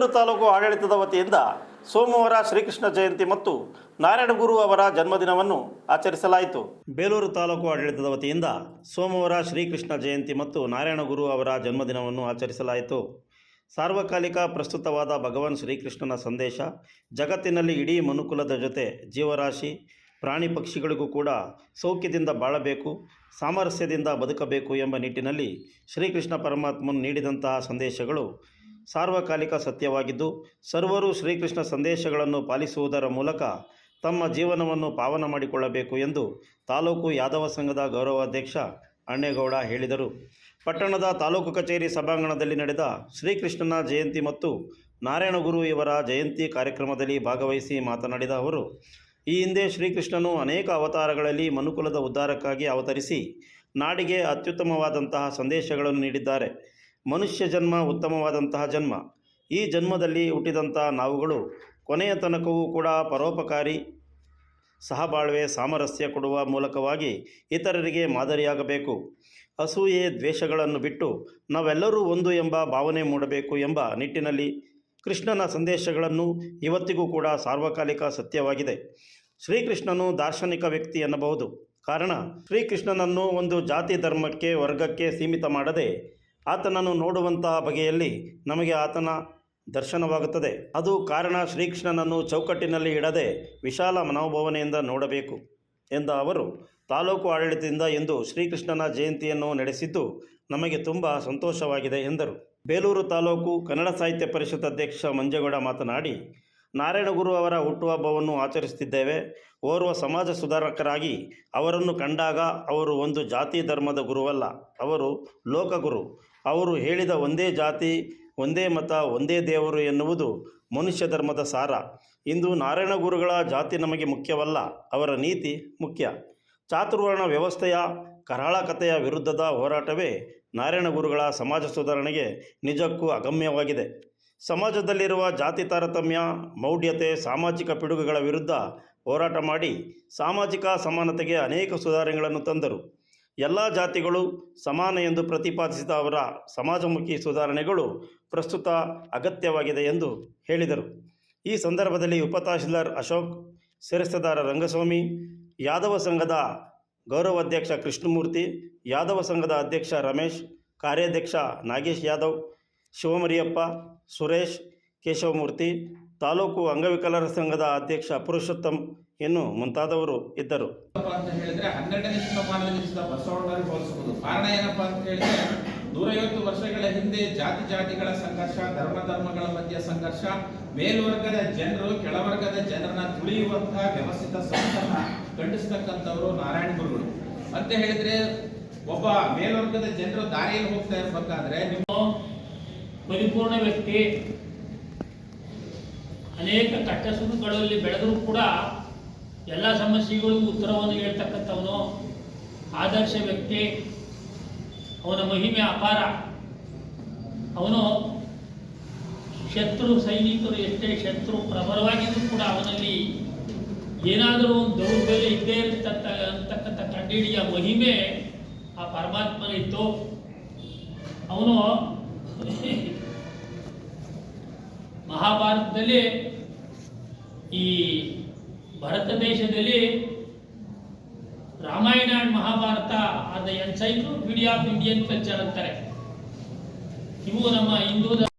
ಬೇಲೂರು ತಾಲೂಕು ಆಡಳಿತದ ವತಿಯಿಂದ ಸೋಮವಾರ ಶ್ರೀಕೃಷ್ಣ ಜಯಂತಿ ಮತ್ತು ನಾರಾಯಣಗುರು ಅವರ ಜನ್ಮದಿನವನ್ನು ಆಚರಿಸಲಾಯಿತು. ಬೇಲೂರು ತಾಲೂಕು ಆಡಳಿತದ ವತಿಯಿಂದ ಸೋಮವಾರ ಶ್ರೀಕೃಷ್ಣ ಜಯಂತಿ ಮತ್ತು ನಾರಾಯಣಗುರು ಅವರ ಜನ್ಮದಿನವನ್ನು ಆಚರಿಸಲಾಯಿತು. ಸಾರ್ವಕಾಲಿಕ ಪ್ರಸ್ತುತವಾದ ಭಗವಾನ್ ಶ್ರೀಕೃಷ್ಣನ ಸಂದೇಶ, ಜಗತ್ತಿನಲ್ಲಿ ಇಡೀ ಮನುಕುಲದ ಜೊತೆ ಜೀವರಾಶಿ, ಪ್ರಾಣಿ ಪಕ್ಷಿಗಳಿಗೂ ಕೂಡ ಸೌಖ್ಯದಿಂದ ಬಾಳಬೇಕು, ಸಾಮರಸ್ಯದಿಂದ ಬದುಕಬೇಕು ಎಂಬ ನಿಟ್ಟಿನಲ್ಲಿ ಶ್ರೀಕೃಷ್ಣ ಪರಮಾತ್ಮನು ನೀಡಿದಂತಹ ಸಂದೇಶಗಳು ಸಾರ್ವಕಾಲಿಕ ಸತ್ಯವಾಗಿದ್ದು, ಸರ್ವರು ಶ್ರೀಕೃಷ್ಣ ಸಂದೇಶಗಳನ್ನು ಪಾಲಿಸುವುದರ ಮೂಲಕ ತಮ್ಮ ಜೀವನವನ್ನು ಪಾವನ ಮಾಡಿಕೊಳ್ಳಬೇಕು ಎಂದು ತಾಲೂಕು ಯಾದವ ಸಂಘದ ಗೌರವಾಧ್ಯಕ್ಷ ಅಣ್ಣೇಗೌಡ ಹೇಳಿದರು. ಪಟ್ಟಣದ ತಾಲೂಕು ಕಚೇರಿ ಸಭಾಂಗಣದಲ್ಲಿ ನಡೆದ ಶ್ರೀಕೃಷ್ಣನ ಜಯಂತಿ ಮತ್ತು ನಾರಾಯಣಗುರು ಇವರ ಜಯಂತಿ ಕಾರ್ಯಕ್ರಮದಲ್ಲಿ ಭಾಗವಹಿಸಿ ಮಾತನಾಡಿದ ಅವರು, ಈ ಹಿಂದೆ ಶ್ರೀಕೃಷ್ಣನು ಅನೇಕ ಅವತಾರಗಳಲ್ಲಿ ಮನುಕುಲದ ಉದ್ಧಾರಕ್ಕಾಗಿ ಅವತರಿಸಿ ನಾಡಿಗೆ ಅತ್ಯುತ್ತಮವಾದಂತಹ ಸಂದೇಶಗಳನ್ನು ನೀಡಿದ್ದಾರೆ. ಮನುಷ್ಯ ಜನ್ಮ ಉತ್ತಮವಾದಂತಹ ಜನ್ಮ. ಈ ಜನ್ಮದಲ್ಲಿ ಹುಟ್ಟಿದಂಥ ನಾವುಗಳು ಕೊನೆಯ ತನಕವೂ ಕೂಡ ಪರೋಪಕಾರಿ ಸಹಬಾಳ್ವೆ ಸಾಮರಸ್ಯ ಕೊಡುವ ಮೂಲಕವಾಗಿ ಇತರರಿಗೆ ಮಾದರಿಯಾಗಬೇಕು. ಅಸೂಯೆ, ದ್ವೇಷಗಳನ್ನು ಬಿಟ್ಟು ನಾವೆಲ್ಲರೂ ಒಂದು ಎಂಬ ಭಾವನೆ ಮೂಡಬೇಕು ಎಂಬ ನಿಟ್ಟಿನಲ್ಲಿ ಕೃಷ್ಣನ ಸಂದೇಶಗಳನ್ನು ಇವತ್ತಿಗೂ ಕೂಡ ಸಾರ್ವಕಾಲಿಕ ಸತ್ಯವಾಗಿದೆ. ಶ್ರೀಕೃಷ್ಣನು ದಾರ್ಶನಿಕ ವ್ಯಕ್ತಿ ಎನ್ನಬಹುದು. ಕಾರಣ, ಶ್ರೀಕೃಷ್ಣನನ್ನು ಒಂದು ಜಾತಿ ಧರ್ಮಕ್ಕೆ, ವರ್ಗಕ್ಕೆ ಸೀಮಿತ ಮಾಡದೆ ಆತನನ್ನು ನೋಡುವಂತಹ ಬಗೆಯಲ್ಲಿ ನಮಗೆ ಆತನ ದರ್ಶನವಾಗುತ್ತದೆ. ಅದು ಕಾರಣ ಶ್ರೀಕೃಷ್ಣನನ್ನು ಚೌಕಟ್ಟಿನಲ್ಲಿ ಇಡದೆ ವಿಶಾಲ ಮನೋಭಾವನೆಯಿಂದ ನೋಡಬೇಕು ಎಂದ ಅವರು, ತಾಲೂಕು ಆಡಳಿತದಿಂದ ಎಂದು ಶ್ರೀಕೃಷ್ಣನ ಜಯಂತಿಯನ್ನು ನಡೆಸಿದ್ದು ನಮಗೆ ತುಂಬ ಸಂತೋಷವಾಗಿದೆ ಎಂದರು. ಬೇಲೂರು ತಾಲೂಕು ಕನ್ನಡ ಸಾಹಿತ್ಯ ಪರಿಷತ್ ಅಧ್ಯಕ್ಷ ಮಂಜೇಗೌಡ ಮಾತನಾಡಿ, ನಾರಾಯಣಗುರು ಅವರ ಹುಟ್ಟುಹಬ್ಬವನ್ನು ಆಚರಿಸುತ್ತಿದ್ದೇವೆ. ಓರ್ವ ಸಮಾಜ ಸುಧಾರಕರಾಗಿ ಅವರನ್ನು ಕಂಡಾಗ ಅವರು ಒಂದು ಜಾತಿ ಧರ್ಮದ ಗುರುವಲ್ಲ, ಅವರು ಲೋಕಗುರು. ಅವರು ಹೇಳಿದ ಒಂದೇ ಜಾತಿ, ಒಂದೇ ಮತ, ಒಂದೇ ದೇವರು ಎನ್ನುವುದು ಮನುಷ್ಯ ಧರ್ಮದ ಸಾರ. ಇಂದು ನಾರಾಯಣ ಗುರುಗಳ ಜಾತಿ ನಮಗೆ ಮುಖ್ಯವಲ್ಲ, ಅವರ ನೀತಿ ಮುಖ್ಯ. ಚಾತುರ್ವರ್ಣ ವ್ಯವಸ್ಥೆಯ ಕರಾಳ ಕಥೆಯ ವಿರುದ್ಧದ ಹೋರಾಟವೇ ನಾರಾಯಣ ಗುರುಗಳ ಸಮಾಜ ಸುಧಾರಣೆಗೆ ನಿಜಕ್ಕೂ ಅಗಮ್ಯವಾಗಿದೆ. ಸಮಾಜದಲ್ಲಿರುವ ಜಾತಿ ತಾರತಮ್ಯ, ಮೌಢ್ಯತೆ, ಸಾಮಾಜಿಕ ಪಿಡುಗುಗಳ ವಿರುದ್ಧ ಹೋರಾಟ ಮಾಡಿ ಸಾಮಾಜಿಕ ಸಮಾನತೆಗೆ ಅನೇಕ ಸುಧಾರಣೆಗಳನ್ನು ತಂದರು. ಎಲ್ಲ ಜಾತಿಗಳು ಸಮಾನ ಎಂದು ಪ್ರತಿಪಾದಿಸಿದ ಅವರ ಸಮಾಜಮುಖಿ ಸುಧಾರಣೆಗಳು ಪ್ರಸ್ತುತ ಅಗತ್ಯವಾಗಿದೆ ಎಂದು ಹೇಳಿದರು. ಈ ಸಂದರ್ಭದಲ್ಲಿ ಉಪತಹಶೀಲ್ದಾರ್ ಅಶೋಕ್ ಶಿರಸ್ತದಾರ ರಂಗಸ್ವಾಮಿ, ಯಾದವ ಸಂಘದ ಗೌರವಾಧ್ಯಕ್ಷ ಕೃಷ್ಣಮೂರ್ತಿ, ಯಾದವ ಸಂಘದ ಅಧ್ಯಕ್ಷ ರಮೇಶ್, ಕಾರ್ಯಾಧ್ಯಕ್ಷ ನಾಗೇಶ್ ಯಾದವ್, ಶಿವಮರಿಯಪ್ಪ, ಸುರೇಶ್, ಕೇಶವಮೂರ್ತಿ, ತಾಲೂಕು ಅಂಗವಿಕಲರ ಸಂಘದ ಅಧ್ಯಕ್ಷ ಪುರುಷೋತ್ತಮ್ ಇನ್ನು ಮುಂತಾದವರು ಇದ್ದರು. ಏನಪ್ಪ ಅಂತ ಹೇಳಿದ್ರೆ ಹನ್ನೆರಡನೇ ಬಸವಣ್ಣರಿಗೆ ಹೋಲಿಸಬಹುದು. ಕಾರಣ ಏನಪ್ಪಾ ಅಂತ ಹೇಳಿದ್ರೆ ನೂರೈವತ್ತು ವರ್ಷಗಳ ಹಿಂದೆ ಜಾತಿ ಜಾತಿಗಳ ಸಂಘರ್ಷ ಧರ್ಮ ಧರ್ಮಗಳ ಮಧ್ಯ ಸಂಘರ್ಷ ಮೇಲ್ವರ್ಗದ ಜನರು ಕೆಳವರ್ಗದ ಜನರನ್ನ ತುಳಿಯುವಂತಹ ವ್ಯವಸ್ಥಿತ ಸಂಸ್ಥಾನ ಖಂಡಿಸ್ತಕ್ಕಂಥವರು ನಾರಾಯಣ ಗುರುಗಳು. ಅಂತ ಹೇಳಿದ್ರೆ ಒಬ್ಬ ಮೇಲ್ವರ್ಗದ ಜನರು ದಾರಿಯಲ್ಲಿ ಹೋಗ್ತಾ ಇರ್ಬೇಕಾದ್ರೆ ನಿಮ್ಮ ಪರಿಪೂರ್ಣ ವ್ಯಕ್ತಿ ಅನೇಕ ಕಟ್ಟಸುಗಳಲ್ಲಿ ಬೆಳೆದರೂ ಕೂಡ ಎಲ್ಲ ಸಮಸ್ಯೆಗಳಿಗೂ ಉತ್ತರವನ್ನು ಹೇಳ್ತಕ್ಕಂಥವನು ಆದರ್ಶ ವ್ಯಕ್ತಿ. ಅವನ ಮಹಿಮೆ ಅಪಾರ. ಅವನು ಶತ್ರು ಸೈನಿಕರು ಎಷ್ಟೇ ಶತ್ರು ಪ್ರಬಲವಾಗಿದ್ದರೂ ಕೂಡ ಅವನಲ್ಲಿ ಏನಾದರೂ ಒಂದು ದೌರ್ಬಲ್ಯ ಇದ್ದೇ ಇರ್ತಕ್ಕ, ಅಂತಕ್ಕಂಥ ಕಂಡಿಡಿಯ ಮಹಿಮೆ ಆ ಪರಮಾತ್ಮನಿತ್ತು ಅವನು ಮಹಾಭಾರತದಲ್ಲಿ ಈ ಭಾರತ ದೇಶದಲ್ಲಿ ರಾಮಾಯಣ ಅಂಡ್ ಮಹಾಭಾರತ ಆದ ಎನ್ಸೈಕ್ಲೋಪೀಡಿಯಾ ಆಫ್ ಇಂಡಿಯನ್ ಕಲ್ಚರ್ ಅಂತಾರೆ. ಇವು ನಮ್ಮ ಹಿಂದೂ